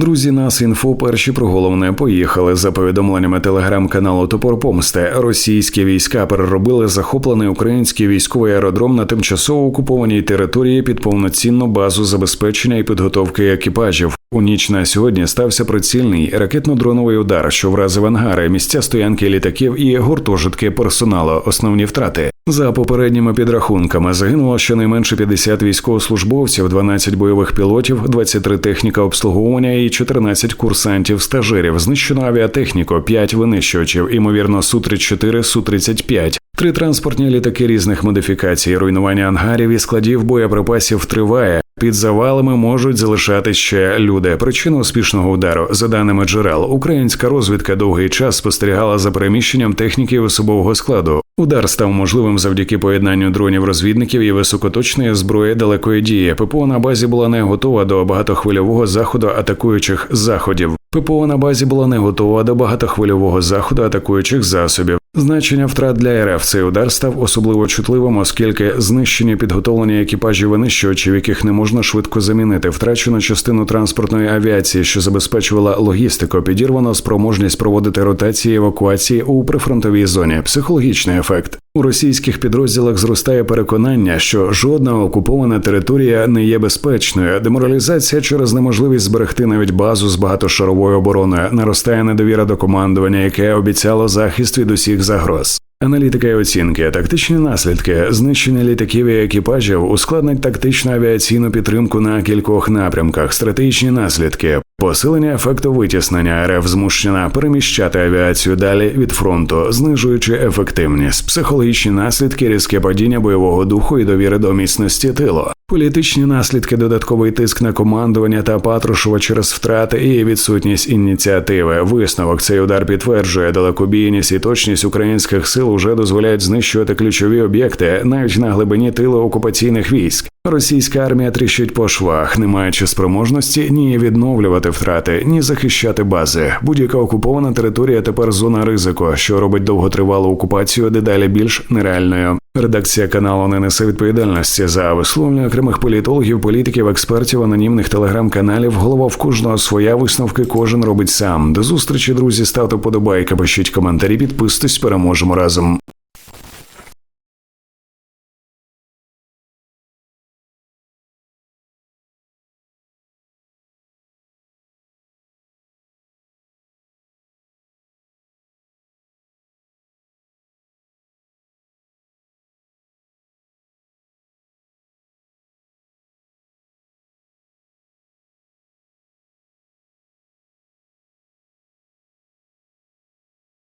Друзі, нас інфо перші про головне поїхали. За повідомленнями телеграм-каналу Топор Помсте, російські війська переробили захоплений український військовий аеродром на тимчасово окупованій території під повноцінну базу забезпечення і підготовки екіпажів. У ніч на сьогодні стався прицільний ракетно-дроновий удар, що вразив ангари, місця стоянки літаків і гуртожитки персоналу. Основні втрати. За попередніми підрахунками загинуло щонайменше 50 військовослужбовців, 12 бойових пілотів, 23 техніка обслуговування і 14 курсантів стажерів. Знищено авіатехніку, 5 винищувачів, імовірно, су 34 су 35 Три транспортні літаки різних модифікацій, руйнування ангарів і складів боєприпасів триває. Під завалами можуть залишати ще люди. Причина успішного удару, за даними джерел, українська розвідка довгий час спостерігала за переміщенням техніки особового складу. Удар став можливим завдяки поєднанню дронів розвідників і високоточної зброї далекої дії. ППО на базі була не готова до багатохвильового заходу атакуючих заходів. ППО на базі була не готова до багатохвильового заходу атакуючих засобів. Значення втрат для РФ. Цей удар став особливо чутливим, оскільки знищені підготовлені екіпажі винищувачів, яких не можна швидко замінити, втрачено частину транспортної авіації, що забезпечувала логістику, підірвано спроможність проводити ротації евакуації у прифронтовій зоні. Психологічний ефект у російських підрозділах зростає переконання, що жодна окупована територія не є безпечною. Деморалізація через неможливість зберегти навіть базу з багатошаровою обороною наростає недовіра до командування, яке обіцяло захист від усіх загроз. Аналітика і оцінки, тактичні наслідки, знищення літаків і екіпажів ускладнить тактичну авіаційну підтримку на кількох напрямках, стратегічні наслідки, посилення ефекту витіснення РФ змушена переміщати авіацію далі від фронту, знижуючи ефективність, психологічні наслідки, різке падіння бойового духу і довіри до міцності тилу. Політичні наслідки, додатковий тиск на командування та Патрушева через втрати і відсутність ініціативи. Висновок цей удар підтверджує далекобійність і точність українських сил уже дозволяють знищувати ключові об'єкти навіть на глибині тилу окупаційних військ. Російська армія тріщить по швах, не маючи спроможності ні відновлювати втрати, ні захищати бази. Будь-яка окупована територія тепер зона ризику, що робить довготривалу окупацію дедалі більш нереальною. Редакція каналу не несе відповідальності за висловлення окремих політологів, політиків, експертів, анонімних телеграм-каналів. Голова в кожного своя висновки кожен робить сам. До зустрічі, друзі, ставте подобайка, пишіть коментарі, підписуйтесь, переможемо разом.